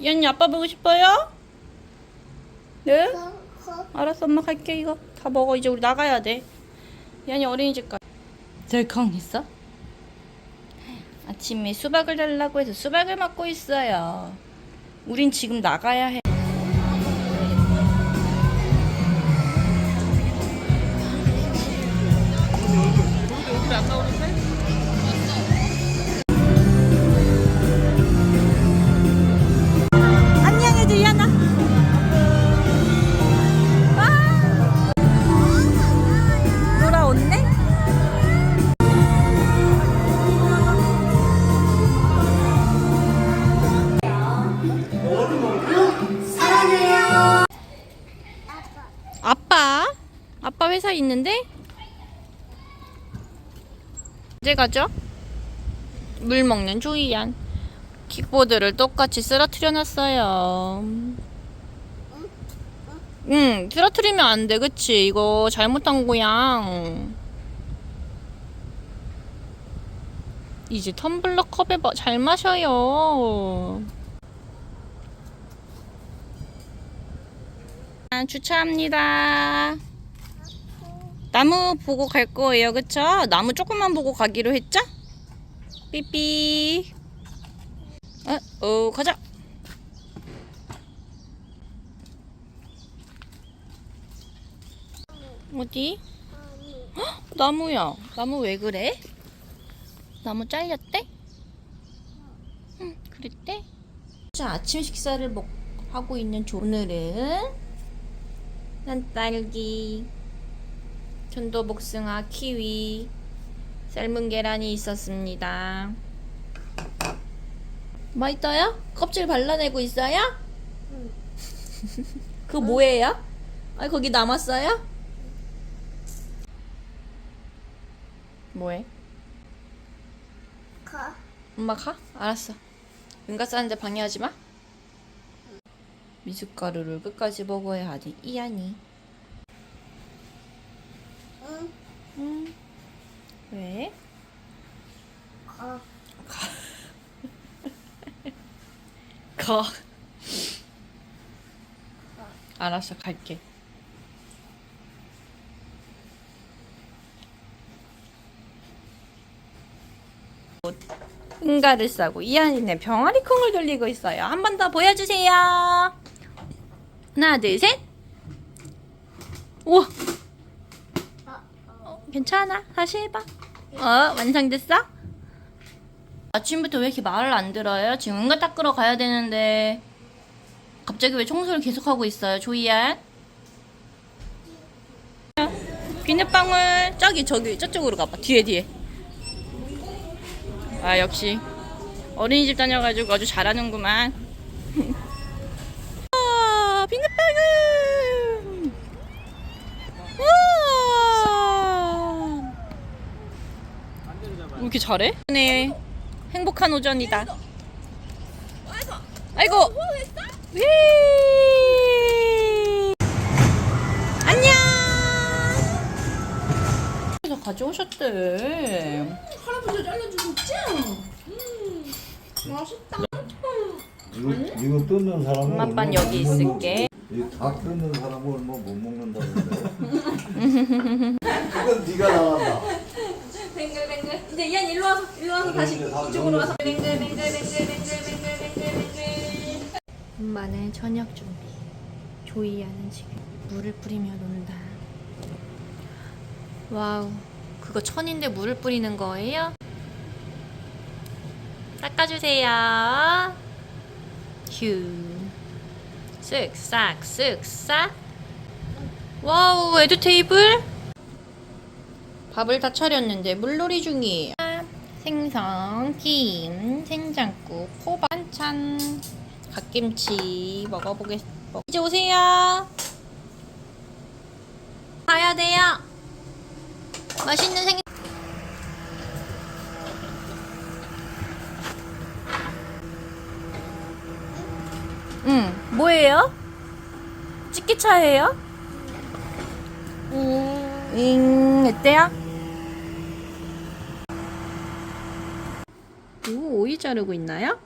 이한이 아빠 보고 싶어요? 네? 거, 거. 알았어 엄마 갈게 이거 다 먹어 이제 우리 나가야 돼 이한이 어린이집 가 덜컹했어? 아침에 수박을 달라고 해서 수박을 먹고 있어요 우린 지금 나가야 해안 회사에 있는데? 언제 가죠? 물 먹는 조이안 킥보드를 똑같이 쓰러뜨려 놨어요 응 쓰러뜨리면 안 돼 그치 이거 잘못한 거야 이제 텀블러 컵에 마- 잘 마셔요 아, 주차합니다 나무 보고 갈 거예요 그쵸? 나무 조금만 보고 가기로 했죠? 삐삐 어, 어 가자 어디? 헉, 나무야 나무 왜 그래? 나무 잘렸대? 응 그랬대? 자 아침 식사를 먹, 하고 있는 조- 오늘은 난 딸기 전도 복숭아 키위 삶은 계란이 있었습니다 맛있어요? 껍질 발라내고 있어요? 그거 뭐예요? 아 거기 남았어요? 뭐해? 거. 엄마 가? 알았어. 윤가 싸는데 방해하지 마. 미숫가루를 끝까지 먹어야 하니 이하니. 응. 음. 왜? 거. 가. 알았어, 갈게. 응가를 싸고 이한이네 병아리 콩을 돌리고 있어요. 한 번 더 보여주세요. 하나, 둘, 셋. 우와. 어, 괜찮아. 다시 해봐. 어, 완성됐어? 아침부터 왜 이렇게 말을 안 들어요? 지금 응가 닦으러 가야 되는데 갑자기 왜 청소를 계속하고 있어요, 조이안? 비눗방울 저기 저기 저쪽으로 가봐 뒤에 뒤에 아 역시 어린이집 다녀가지고 아주 잘하는구만 아 비눗방울 우와 왜 이렇게 잘해? 네 행복한 오전이다 아이고 안녕 그래서 가져오셨대 할아버지 잘라주셨지? 음, 맛있다. 이거, 이거 뜯는 사람은 엄마 여기 있을게. 거- 이거 다 뜯는 사람은 얼마 못 먹는다는데 그건 네가 나간다 뱅글뱅글. 이제 이한 일로 와서 일로 와서 다시 이쪽으로 와서 넘겨. 뱅글뱅글뱅글뱅글뱅글뱅글뱅글. 엄마는 저녁 준비. 조이야는 지금 물을 뿌리며 논다. 와우, 그거 천인데 물을 뿌리는 거예요? 닦아주세요. 휴. 쓱싹, 쓱싹. 와우, 에드 테이블? 밥을 다 차렸는데 물놀이 중이에요. 생선, 김, 생장국, 호박, 반찬, 갓김치 먹어보겠. 먹- 이제 오세요. 가야 돼요. 맛있는 생. 응, 뭐예요? 찌개차예요? 응, 응, 어때요? 오, 오이 자르고 있나요?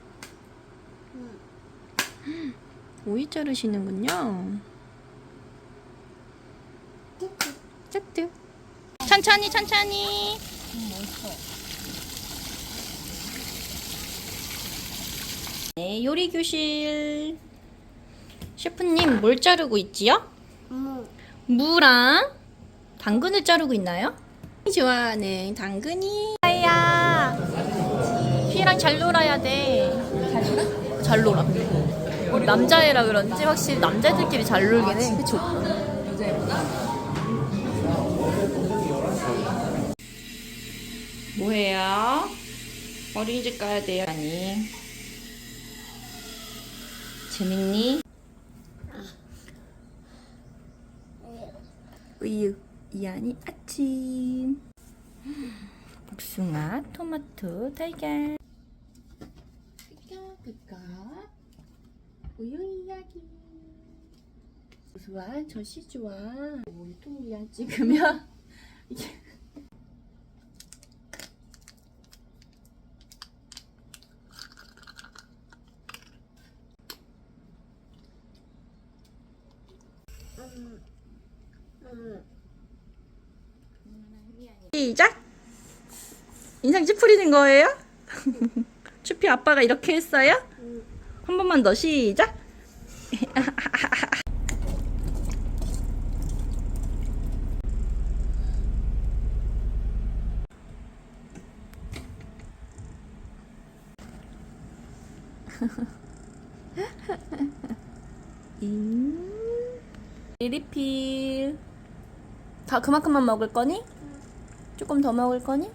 오이 자르시는군요. 짝득. 천천히 천천히. 네, 요리 교실. 셰프님 뭘 자르고 있지요? 무. 무랑 당근을 자르고 있나요? 좋아하는 당근이. 아야. 피랑 잘 놀아야 돼. 잘 놀아? 잘 놀아. 남자애라 그런지 확실히 남자들끼리 잘 놀긴 해. 그쵸? 뭐해요? 어린이집 가야 돼요. 아니. 재밌니? 우유, 이안이 아침. 복숭아, 토마토, 달걀. 그까 우유 이야기. 좋아, 젖이 좋아. 우리 통이랑 찍으면 이게 시작. 인상 찌푸리는 거예요? 추피 아빠가 이렇게 했어요? 한 번만 더 시작. 음. 리필. 다 그만큼만 먹을 거니? 조금 더 먹을 거니?